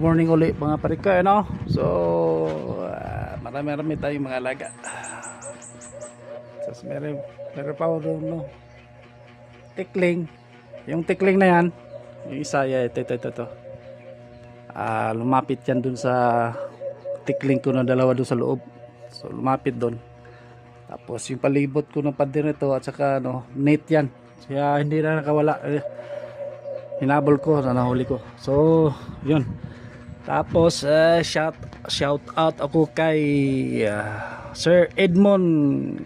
morning uli mga parika, ano? So, uh, marami-rami tayong mga alaga. Tapos meron, meron pa doon, no? Tikling. Yung tikling na yan, yung isa, yeah, ito, ito, ito, ito. Ah, lumapit yan dun sa tikling ko na dalawa dun sa loob. So, lumapit dun. Tapos yung palibot ko ng pader nito at saka ano, net yan. Kaya hindi na nakawala. Eh, hinabol ko, na nahuli ko. So, yun. Tapos, eh, shout, shout out ako kay ah, Sir Edmond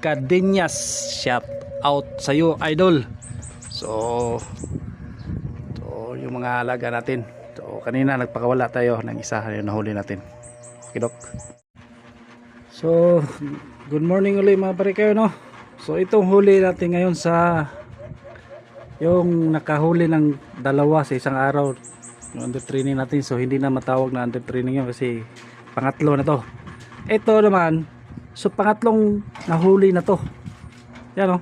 Cadenas. Shout out sa iyo, idol. So, so yung mga alaga natin. So, kanina nagpakawala tayo ng isa yung nahuli natin. Okay, Dok. So, good morning ulit mga pare kayo, no? So, itong huli natin ngayon sa yung nakahuli ng dalawa sa isang araw yung under training natin. So, hindi na matawag na under training yun kasi pangatlo na to. Ito naman, so pangatlong nahuli na to. Yan, no?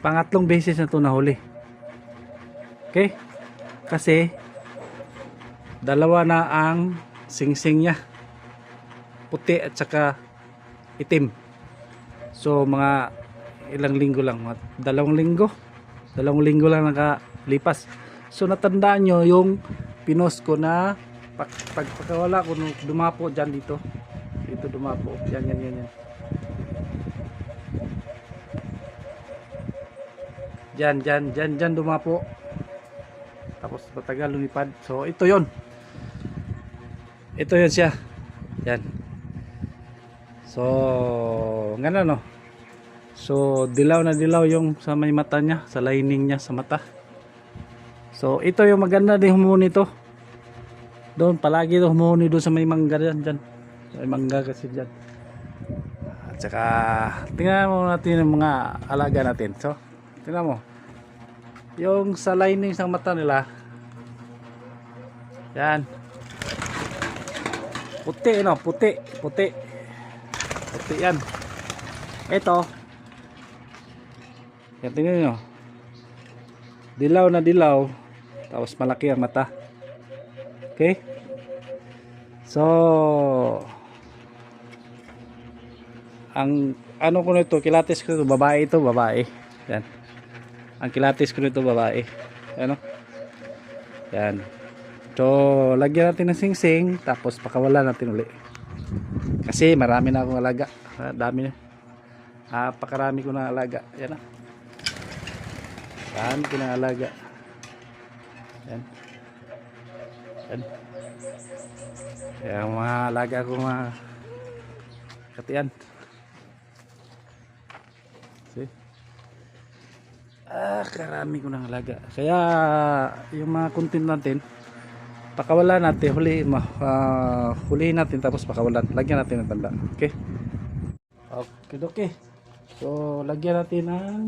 Pangatlong beses na to nahuli. Okay? Kasi, dalawa na ang singsing niya puti at saka itim so mga ilang linggo lang mga dalawang linggo dalawang linggo lang nakalipas so natandaan nyo yung pinos ko na pag, pagpakawala ko nung dumapo dyan dito. Dito dumapo. Yan yan yan yan. Dyan dyan dyan dyan dumapo. Tapos matagal lumipad. So ito yon ito yon siya. Yan. So, ngano no. So, dilaw na dilaw yung sa may mata niya, sa lining niya sa mata. So, ito yung maganda din humuni to. Doon, palagi to humuni doon sa may mangga dyan. Sa may mangga kasi dyan. At saka, tingnan mo natin yung mga alaga natin. So, tingnan mo. Yung sa lining sa mata nila, yan. Puti, no? Puti, puti. Puti yan. Ito. Yan, tingnan nyo. Dilaw na dilaw. Tapos malaki ang mata. Okay? So, ang ano ko nito, kilatis ko nito, babae ito, babae. Yan. Ang kilatis ko nito, babae. Ano? Yan. So, lagyan natin ng singsing, tapos pakawala natin uli. Kasi marami na akong alaga. Ah, dami na. Ah, pakarami ko na alaga. Yan na. Dami ko. Yan. Yan. Kaya mga alaga ko mga katiyan. See? Ah, karami ko ng alaga. Kaya yung mga content natin, pakawalan natin huli uh, hulihin natin tapos pakawalan lagyan natin ng tanda okay okay okay so lagyan natin ng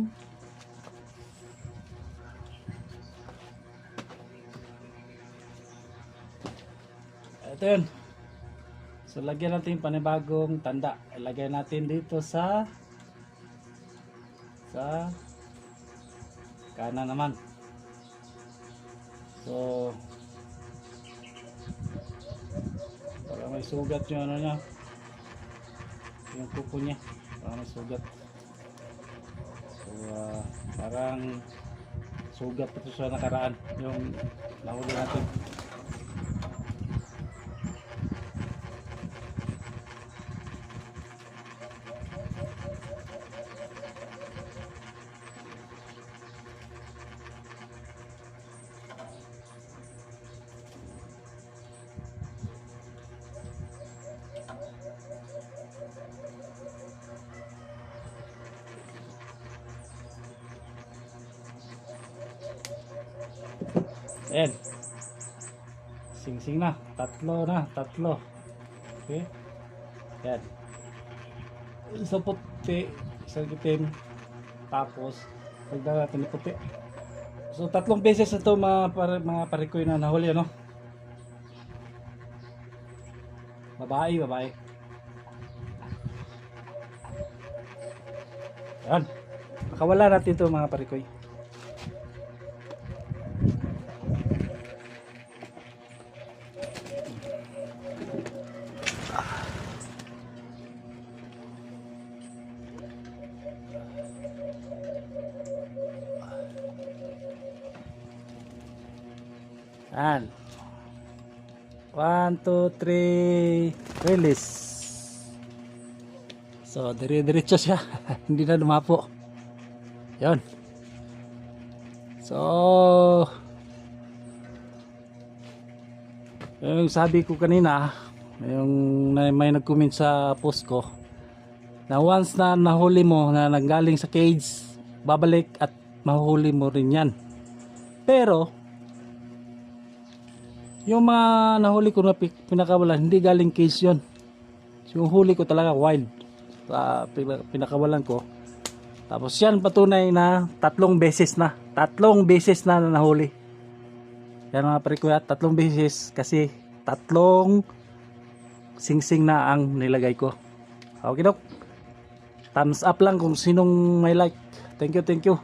ito yun. So lagyan natin panibagong tanda. Ilagay natin dito sa sa kanan naman. So para may sugat yung ano niya yung kuko niya. Para may sugat. So ah, parang sugat ito sa nakaraan. Yung nahuli natin Ayan. Sing-sing na. Tatlo na. Tatlo. Okay. Ayan. Isa puti. Isa itim. Tapos, pagdala natin ng puti. So, tatlong beses na ito mga, par mga parikoy na nahuli, ano? Babae, babae. Ayan. Nakawala natin ito mga parikoy. Yan. One, two, three. Release. So, dire-diretso siya. Hindi na lumapo. Yon. So, yung sabi ko kanina, yung may nag-comment sa post ko, na once na nahuli mo na nanggaling sa cage, babalik at mahuli mo rin yan. Pero, yung mga nahuli ko na pi- pinakawalan, hindi galing cage yun. Yung huli ko talaga wild. Uh, pinakawalan ko. Tapos yan patunay na tatlong beses na. Tatlong beses na nahuli. Yan mga pre tatlong beses kasi tatlong singsing na ang nilagay ko. Okay dok. Thumbs up lang kung sinong may like. Thank you, thank you.